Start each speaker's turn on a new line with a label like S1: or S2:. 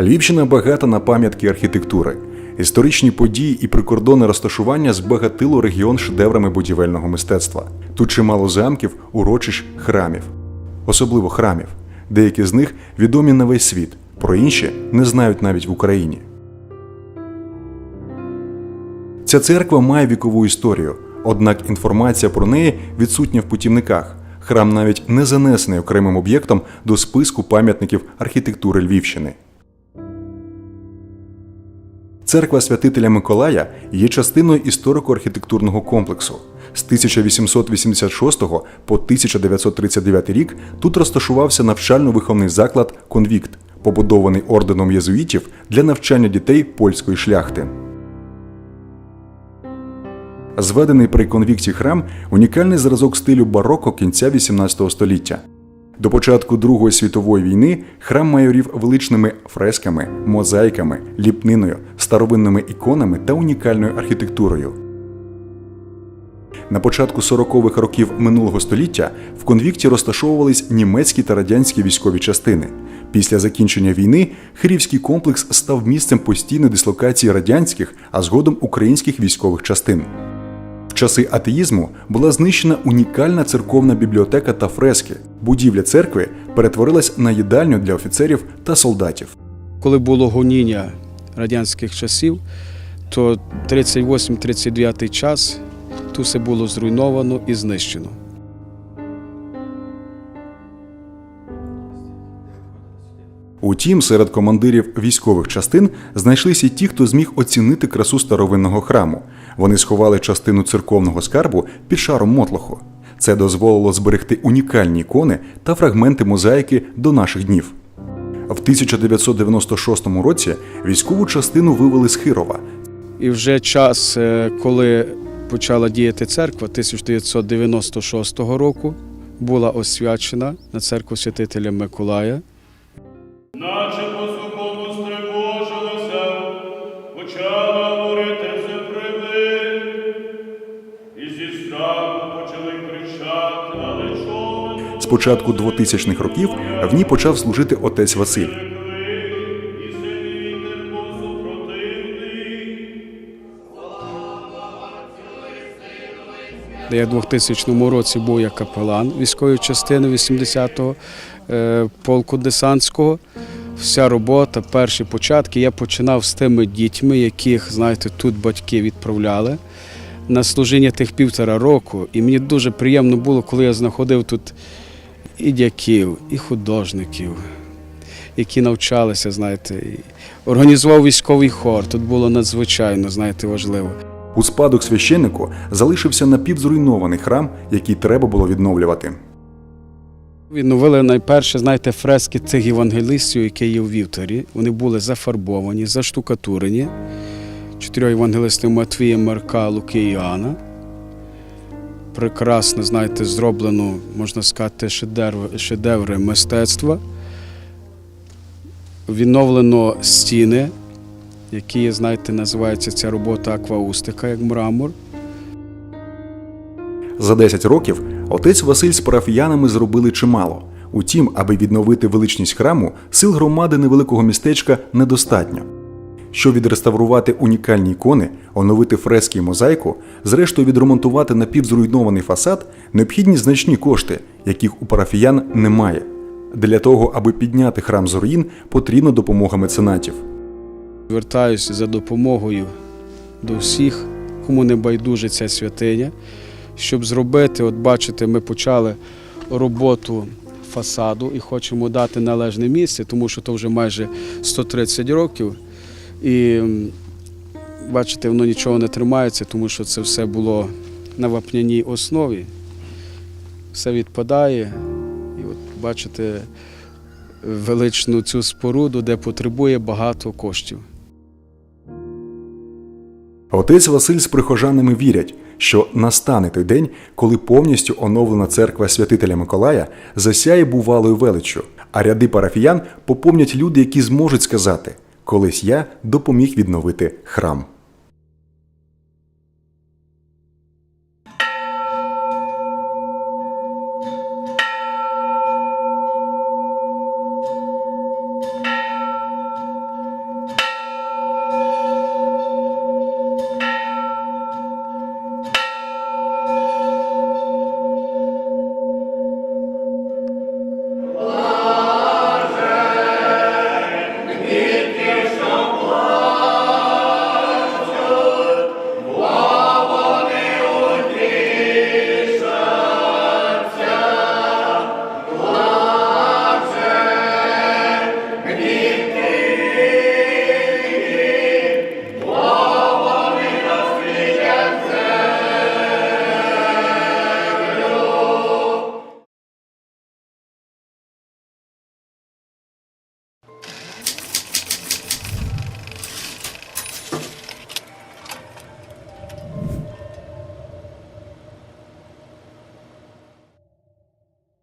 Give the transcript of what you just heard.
S1: Львівщина багата на пам'ятки архітектури. Історичні події і прикордонне розташування збагатило регіон шедеврами будівельного мистецтва. Тут чимало замків, урочищ, храмів, особливо храмів. Деякі з них відомі на весь світ, про інші не знають навіть в Україні. Ця церква має вікову історію, однак інформація про неї відсутня в путівниках. Храм навіть не занесений окремим об'єктом до списку пам'ятників архітектури Львівщини. Церква святителя Миколая є частиною історико-архітектурного комплексу. З 1886 по 1939 рік тут розташувався навчально-виховний заклад Конвікт, побудований орденом єзуїтів для навчання дітей польської шляхти. Зведений при конвікті храм унікальний зразок стилю бароко кінця XVIII століття. До початку Другої світової війни храм майорів величними фресками, мозаїками, ліпниною, старовинними іконами та унікальною архітектурою. На початку 40-х років минулого століття в конвікті розташовувались німецькі та радянські військові частини. Після закінчення війни Хирівський комплекс став місцем постійної дислокації радянських, а згодом українських військових частин. В часи атеїзму була знищена унікальна церковна бібліотека та фрески. Будівля церкви перетворилась на їдальню для офіцерів та солдатів.
S2: Коли було гоніння радянських часів, то 38-39 час тут все було зруйновано і знищено.
S1: Утім, серед командирів військових частин знайшлися ті, хто зміг оцінити красу старовинного храму. Вони сховали частину церковного скарбу під шаром мотлоху. Це дозволило зберегти унікальні ікони та фрагменти мозаїки до наших днів. В 1996 році військову частину вивели з Хирова.
S2: І вже час, е, коли почала діяти церква 1996 року, була освячена на церкву святителя Миколая.
S3: Наче по сухому стривожилося, почала
S1: початку 2000-х років в ній почав служити отець Василь.
S2: я в 2000 році був як капелан військової частини 80-го е, полку десантського. Вся робота, перші початки я починав з тими дітьми, яких, знаєте, тут батьки відправляли на служіння тих півтора року. І мені дуже приємно було, коли я знаходив тут і дяків, і художників, які навчалися, знаєте, організував військовий хор. Тут було надзвичайно, знаєте, важливо.
S1: У спадок священнику залишився напівзруйнований храм, який треба було відновлювати.
S2: Відновили найперше, знаєте, фрески цих євангелистів, які є в вівторі. Вони були зафарбовані, заштукатурені. Чотирьох євангелистів Матвія, Марка, Луки і Іоанна. Прекрасно, знаєте, зроблено, можна сказати, шедеври, шедеври мистецтва. Відновлено стіни, які, знаєте, називається ця робота акваустика, як мрамор.
S1: За 10 років отець Василь з парафіянами зробили чимало. Утім, аби відновити величність храму, сил громади невеликого містечка недостатньо. Щоб відреставрувати унікальні ікони, оновити фрески і мозаїку, зрештою відремонтувати напівзруйнований фасад, необхідні значні кошти, яких у парафіян немає. Для того, аби підняти храм з руїн, потрібна допомога меценатів.
S2: Звертаюся за допомогою до всіх, кому не байдуже ця святиня, щоб зробити, от бачите, ми почали роботу фасаду і хочемо дати належне місце, тому що то вже майже 130 років. І бачите, воно нічого не тримається, тому що це все було на вапняній основі. Все відпадає. І от бачите величну цю споруду, де потребує багато коштів.
S1: Отець Василь з прихожанами вірять, що настане той день, коли повністю оновлена церква святителя Миколая засяє бувалою величчю, а ряди парафіян поповнять люди, які зможуть сказати: колись я допоміг відновити храм.